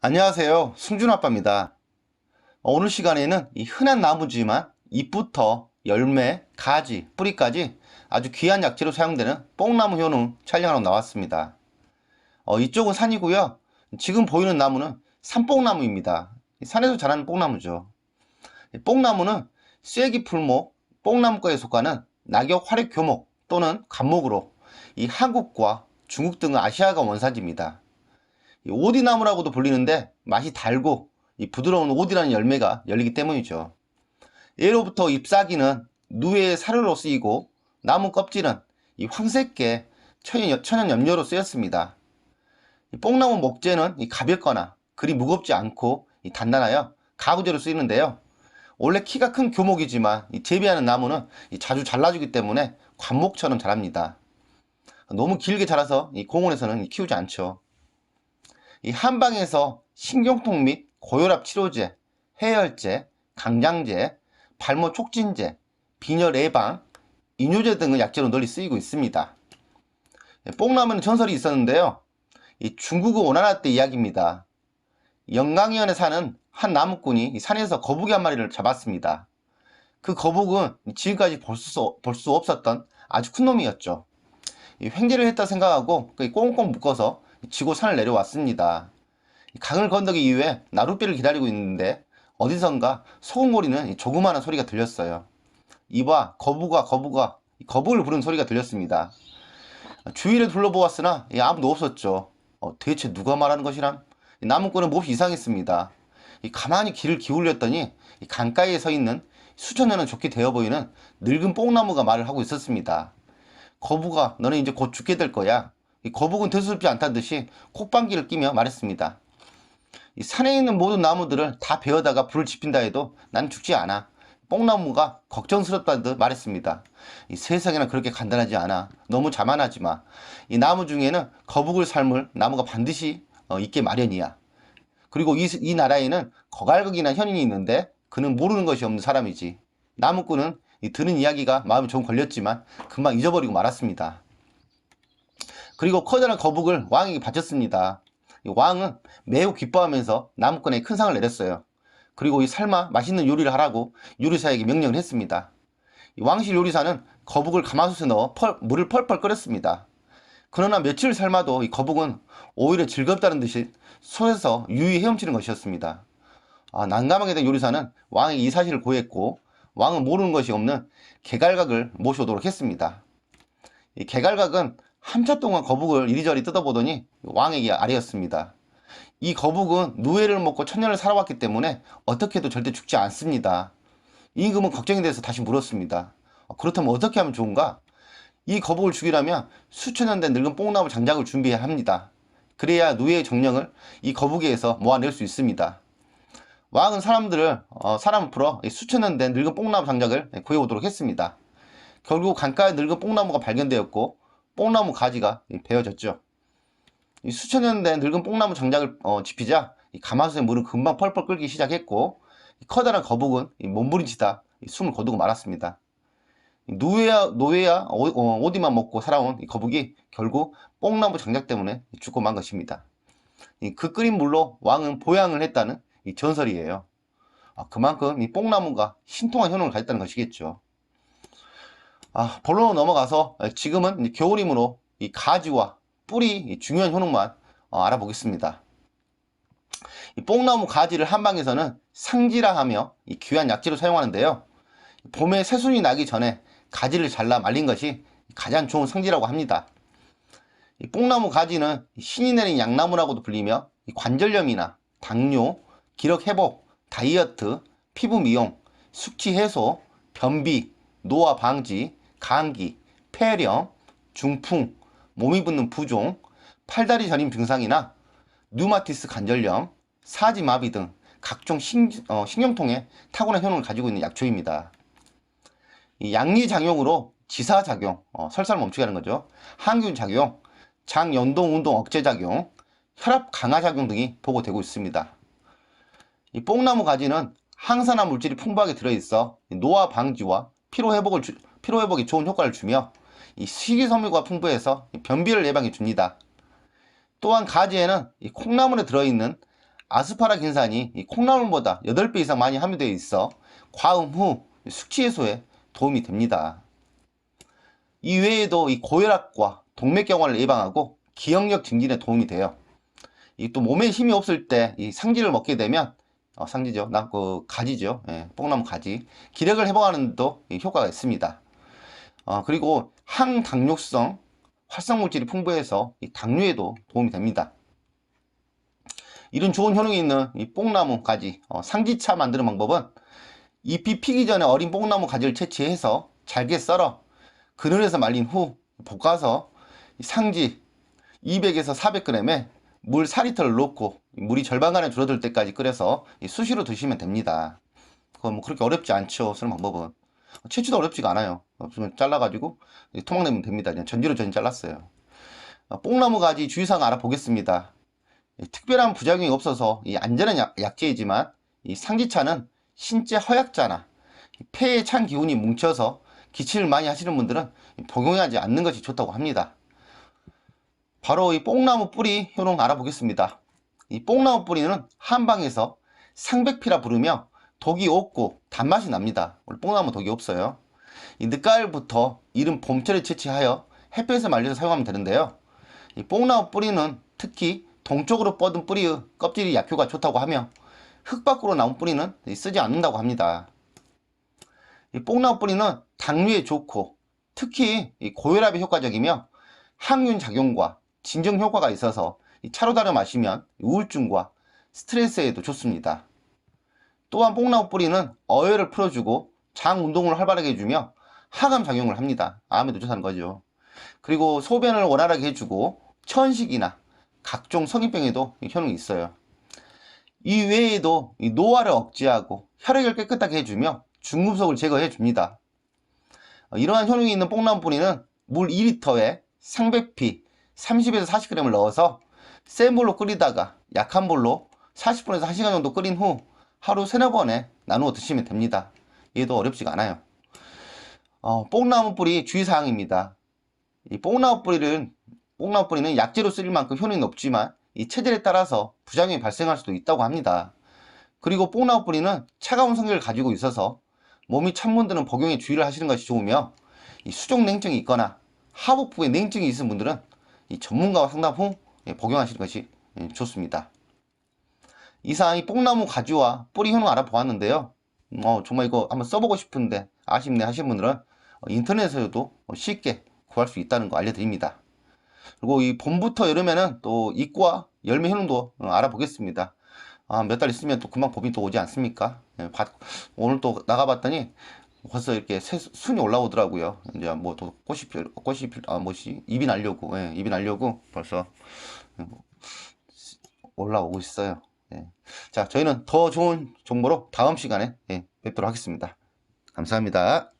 안녕하세요. 승준아빠입니다. 어, 오늘 시간에는 이 흔한 나무지만 잎부터 열매, 가지, 뿌리까지 아주 귀한 약재로 사용되는 뽕나무 효능 촬영하러 나왔습니다. 어, 이쪽은 산이고요. 지금 보이는 나무는 산뽕나무입니다. 산에서 자라는 뽕나무죠. 이 뽕나무는 쐐기 풀목, 뽕나무과에 속하는 낙엽 화력 교목 또는 감목으로 이 한국과 중국 등의 아시아가 원산지입니다. 이 오디나무라고도 불리는데 맛이 달고 이 부드러운 오디라는 열매가 열리기 때문이죠. 예로부터 잎사귀는 누에의 사료로 쓰이고 나무 껍질은 이 황색계 천연, 염료로 쓰였습니다. 이 뽕나무 목재는 이 가볍거나 그리 무겁지 않고 이 단단하여 가구재로 쓰이는데요. 원래 키가 큰 교목이지만 이 재배하는 나무는 이 자주 잘라주기 때문에 관목처럼 자랍니다. 너무 길게 자라서 이 공원에서는 이 키우지 않죠. 이 한방에서 신경통 및 고혈압 치료제, 해열제, 강장제, 발모 촉진제, 빈혈 예방, 이뇨제 등의 약재로 널리 쓰이고 있습니다. 예, 뽕나무는 전설이 있었는데요. 이 중국의 오나라 때 이야기입니다. 영광현에 사는 한 나무꾼이 이 산에서 거북이 한 마리를 잡았습니다. 그 거북은 지금까지 볼 수, 없었던 아주 큰 놈이었죠. 이 횡재를 했다 생각하고 그 꽁꽁 묶어서 지고 산을 내려왔습니다. 강을 건너기 이후에 나룻배를 기다리고 있는데 어디선가 소금거리는 조그마한 소리가 들렸어요. 이봐 거북아 거북아 거북을 부르는 소리가 들렸습니다. 주위를 둘러보았으나 예, 아무도 없었죠. 어, 대체 누가 말하는 것이람? 나무꾼은 몹시 이상했습니다. 이 가만히 귀를 기울였더니 이 강가에 서 있는 수천 년은 좋게 되어 보이는 늙은 뽕나무가 말을 하고 있었습니다. 거북아 너는 이제 곧 죽게 될 거야. 이 거북은 대수롭지 않다는 듯이 콧방귀를 끼며 말했습니다. 이 산에 있는 모든 나무들을 다 베어다가 불을 지핀다 해도 난 죽지 않아. 뽕나무가 걱정스럽다는 듯 말했습니다. 이 세상에는 그렇게 간단하지 않아. 너무 자만하지 마. 이 나무 중에는 거북을 삶을 나무가 반드시 어, 있게 마련이야. 그리고 이, 이 나라에는 거갈극이나 현인이 있는데 그는 모르는 것이 없는 사람이지. 나무꾼은 이 들은 이야기가 마음에 좀 걸렸지만 금방 잊어버리고 말았습니다. 그리고 커다란 거북을 왕에게 바쳤습니다. 이 왕은 매우 기뻐하면서 나무꾼에게 큰 상을 내렸어요. 그리고 이 삶아 맛있는 요리를 하라고 요리사에게 명령을 했습니다. 이 왕실 요리사는 거북을 가마솥에 넣어 펄, 물을 펄펄 끓였습니다. 그러나 며칠 삶아도 이 거북은 오히려 즐겁다는 듯이 손에서 유유 헤엄치는 것이었습니다. 아, 난감하게 된 요리사는 왕에게 이 사실을 고했고 왕은 모르는 것이 없는 개갈각을 모셔오도록 했습니다. 이 개갈각은 한차 동안 거북을 이리저리 뜯어보더니 왕에게 아뢰었습니다. 이 거북은 누에를 먹고 천년을 살아왔기 때문에 어떻게 해도 절대 죽지 않습니다. 임금은 걱정이 돼서 다시 물었습니다. 어, 그렇다면 어떻게 하면 좋은가? 이 거북을 죽이려면 수천 년 된 늙은 뽕나무 장작을 준비해야 합니다. 그래야 누에의 정령을 이 거북이에서 모아낼 수 있습니다. 왕은 사람들을 어, 사람을 풀어 수천 년 된 늙은 뽕나무 장작을 구해오도록 했습니다. 결국 강가에 늙은 뽕나무가 발견되었고 뽕나무 가지가 베어졌죠. 수천 년 된 늙은 뽕나무 장작을 어, 집히자 가마솥의 물은 금방 펄펄 끓기 시작했고 커다란 거북은 몸부림치다 숨을 거두고 말았습니다. 노예야 노예야 어, 오디만 먹고 살아온 거북이 결국 뽕나무 장작 때문에 죽고 만 것입니다. 그 끓인 물로 왕은 보양을 했다는 전설이에요. 아, 그만큼 이 뽕나무가 신통한 효능을 가졌다는 것이겠죠. 아, 본론으로 넘어가서 지금은 겨울이므로 이 가지와 뿌리 중요한 효능만 어, 알아보겠습니다. 이 뽕나무 가지를 한방에서는 상지라 하며 이 귀한 약재로 사용하는데요. 봄에 새순이 나기 전에 가지를 잘라 말린 것이 가장 좋은 상지라고 합니다. 이 뽕나무 가지는 신이 내린 양나무라고도 불리며 관절염이나 당뇨, 기력 회복, 다이어트, 피부 미용, 숙취 해소, 변비, 노화 방지, 감기, 폐렴, 중풍, 몸이 붓는 부종, 팔다리 저림 증상이나 뉴마티스 관절염, 사지마비 등 각종 신, 어, 신경통에 탁월한 효능을 가지고 있는 약초입니다. 이 양리작용으로 지사작용, 어, 설사를 멈추게 하는 거죠. 항균작용, 장연동운동 억제작용, 혈압 강화작용 등이 보고되고 있습니다. 이 뽕나무 가지는 항산화 물질이 풍부하게 들어있어 노화 방지와 피로 회복을 주, 피로 회복에 좋은 효과를 주며 이 식이섬유가 풍부해서 변비를 예방해 줍니다. 또한 가지에는 이 콩나물에 들어있는 아스파라긴산이 이 콩나물보다 8배 이상 많이 함유되어 있어 과음 후 숙취 해소에 도움이 됩니다. 이외에도 이 고혈압과 동맥경화를 예방하고 기억력 증진에 도움이 돼요. 이 또 몸에 힘이 없을 때 이 상지를 먹게 되면 어, 상지죠. 나 그 가지죠. 예, 뽕나무 가지. 기력을 회복하는 데도 이 효과가 있습니다. 어, 그리고 항당뇨성 활성 물질이 풍부해서 이 당뇨에도 도움이 됩니다. 이런 좋은 효능이 있는 이 뽕나무 가지 어, 상지차 만드는 방법은 잎이 피기 전에 어린 뽕나무 가지를 채취해서 잘게 썰어 그늘에서 말린 후 볶아서 이 상지 200에서 400g에 물 4리터를 넣고 물이 절반가량 줄어들 때까지 끓여서 이 수시로 드시면 됩니다. 그건 뭐 그렇게 어렵지 않죠. 쓰는 방법은. 채취도 어렵지가 않아요. 없으면 잘라가지고 이 토막 내면 됩니다. 그냥 전지로 전이 잘랐어요. 어, 뽕나무 가지 주의사항 알아보겠습니다. 이 특별한 부작용이 없어서 이 안전한 약, 약제이지만 이 상지차는 신체 허약자나 이 폐에 찬 기운이 뭉쳐서 기침을 많이 하시는 분들은 복용하지 않는 것이 좋다고 합니다. 바로 이 뽕나무 뿌리 효능 알아보겠습니다. 이 뽕나무 뿌리는 한방에서 상백피라 부르며 독이 없고 단맛이 납니다. 원래 뽕나무 독이 없어요. 이 늦가을부터 이른 봄철에 채취하여 햇볕에 말려서 사용하면 되는데요. 이 뽕나무 뿌리는 특히 동쪽으로 뻗은 뿌리의 껍질이 약효가 좋다고 하며 흙 밖으로 나온 뿌리는 쓰지 않는다고 합니다. 이 뽕나무 뿌리는 당뇨에 좋고 특히 이 고혈압에 효과적이며 항균 작용과 진정 효과가 있어서 이 차로 달여 마시면 우울증과 스트레스에도 좋습니다. 또한 뽕나무 뿌리는 어혈을 풀어주고 장 운동을 활발하게 해주며 항암 작용을 합니다. 암에도 좋다는 거죠. 그리고 소변을 원활하게 해주고 천식이나 각종 성인병에도 이 효능이 있어요. 이 외에도 이 노화를 억제하고 혈액을 깨끗하게 해주며 중금속을 제거해 줍니다. 어, 이러한 효능이 있는 뽕나무 뿌리는 물 2리터에 상백피 30에서 40g을 넣어서 센 불로 끓이다가 약한 불로 40분에서 1시간 정도 끓인 후 하루 세네 번에 나누어 드시면 됩니다. 얘도 어렵지가 않아요. 어, 뽕나무 뿌리 주의사항입니다. 이 뽕나무 뿌리를 뽕나무 뿌리는 약재로 쓰일 만큼 효능이 높지만 이 체질에 따라서 부작용이 발생할 수도 있다고 합니다. 그리고 뽕나무 뿌리는 차가운 성질을 가지고 있어서 몸이 찬 분들은 복용에 주의를 하시는 것이 좋으며 이 수족 냉증이 있거나 하복부에 냉증이 있는 분들은 이 전문가와 상담 후 예, 복용하시는 것이 예, 좋습니다. 이상 이 뽕나무 가지와 뿌리 효능 알아보았는데요. 어, 정말 이거 한번 써보고 싶은데 아쉽네 하시는 분들은 어, 인터넷에서도 쉽게 구할 수 있다는 거 알려드립니다. 그리고 이 봄부터 여름에는 또 잎과 열매 효능도 어, 알아보겠습니다. 아, 몇 달 있으면 또 금방 봄이 또 오지 않습니까? 예, 밭- 오늘 또 나가봤더니 벌써 이렇게 새 순이 올라오더라고요. 이제 뭐 또 꽃이 필, 꽃이 필, 아, 뭐지? 잎이 날려고, 예, 잎이 날려고 벌써 예, 뭐 올라오고 있어요. 예. 자, 저희는 더 좋은 정보로 다음 시간에 예, 뵙도록 하겠습니다. 감사합니다.